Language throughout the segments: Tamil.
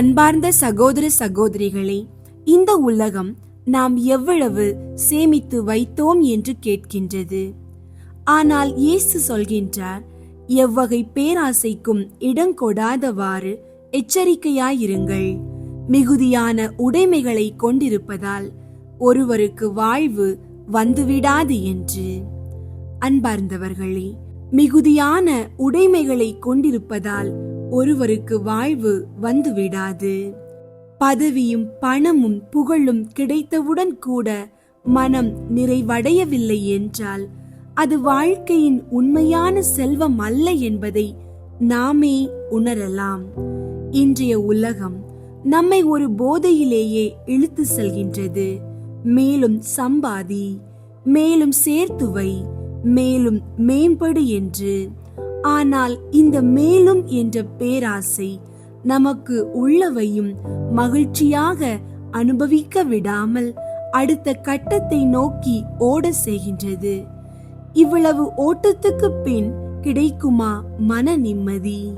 அன்பார்ந்த சகோதர சகோதரிகளே இந்த உலகம் நாம் எவ்வளவு சேமித்து வைத்தோம் என்று கேட்கின்றது. ஆனால் இயேசு சொல்கின்றார் எவ்வகை பேராசைக்கும் இடங்கொடாதவாறு எச்சரிக்கையாயிருங்கள். மிகுதியான உடைமைகளை கொண்டிருப்பதால் ஒருவருக்கு வாழ்வு வந்துவிடாது என்று. அன்பார்ந்தவர்களே மிகுதியான உடைமைகளை கொண்டிருப்பதால் ஒருவருக்கு வாழ்வு வந்துவிடாது. பதவியும் பணமும் புகழும் கிடைத்தவுடன் கூட மனம் நிறைவடையவில்லை என்றால் அது வாழ்க்கையின் உண்மையான செல்வம் அல்ல என்பதை நாமே உணரலாம். இன்றைய உலகம் நம்மை ஒரு போதையிலேயே இழுத்து செல்கின்றது. மேலும் சம்பாதி மேலும் சேர்த்துவை மேலும் மேம்படு என்று ஆனால் இந்த மேலும் என்ற பேராசை நமக்கு உள்ளவையும் மகிழ்ச்சியாக அனுபவிக்க விடாமல் அடுத்த கட்டத்தை நோக்கி ஓட செய்கின்றது. இவ்வளவு ஓட்டத்துக்கு பின் கிடைக்குமா மன நிம்மதி?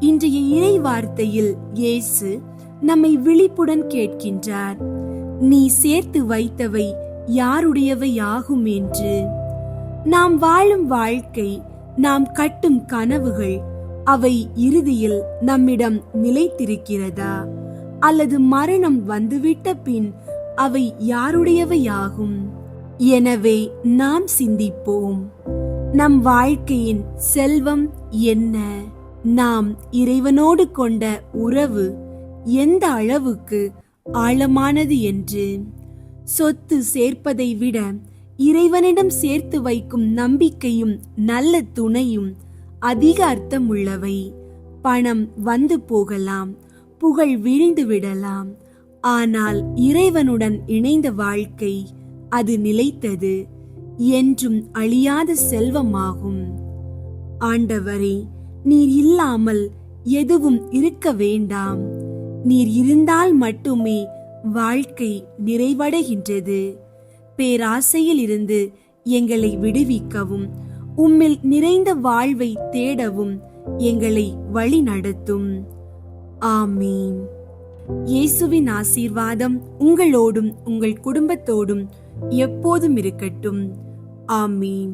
இன்றைய இறை வார்த்தையில் இயேசு நம்மை விழிப்புடன் கேட்கின்றார். நீ சேர்த்து வைத்தவை யாருடையவையாகும் என்று? நாம் வாழும் வாழ்க்கை நாம் கட்டும் கனவுகள் அவை இறுதியில் நம்மிடம் நிலைத்திருக்கிறதா? அல்லது மரணம் வந்துவிட்ட பின் அவை யாருடையவையாகும்? எனவே நாம் சிந்திப்போம். நம் வாழ்க்கையின் செல்வம் என்ன? நாம் இறைவனோடு கொண்ட உறவு எந்த அளவுக்கு ஆழமானது என்று? சொத்து சேர்ப்பதை விட இறைவனிடம் சேர்த்து வைக்கும் நம்பிக்கையும் நல்ல துணையும் அதிக அர்த்தம் உள்ளவை பணம் வந்து போகலாம் புகழ் வீழ்ந்து விடலாம். ஆனால் இறைவனுடன் இணைந்த வாழ்க்கை அது நிலைத்தது என்றும் அழியாத செல்வமாகும். ஆண்டவரே நீர் இல்லாமல் எதுவும் இருக்க வேண்டாம். நீர் இருந்தால் மட்டுமே வாழ்க்கை நிறைவடைகின்றது. பேராசையில் இருந்து எங்களை விடுவிக்கவும் உம்மில் நிறைந்த வாழ்வை தேடவும் எங்களை வழி நடத்தும். ஆமீன். இயேசுவின் ஆசீர்வாதம் உங்களோடும் உங்கள் குடும்பத்தோடும் எப்போதும் இருக்கட்டும். ஆமீன்.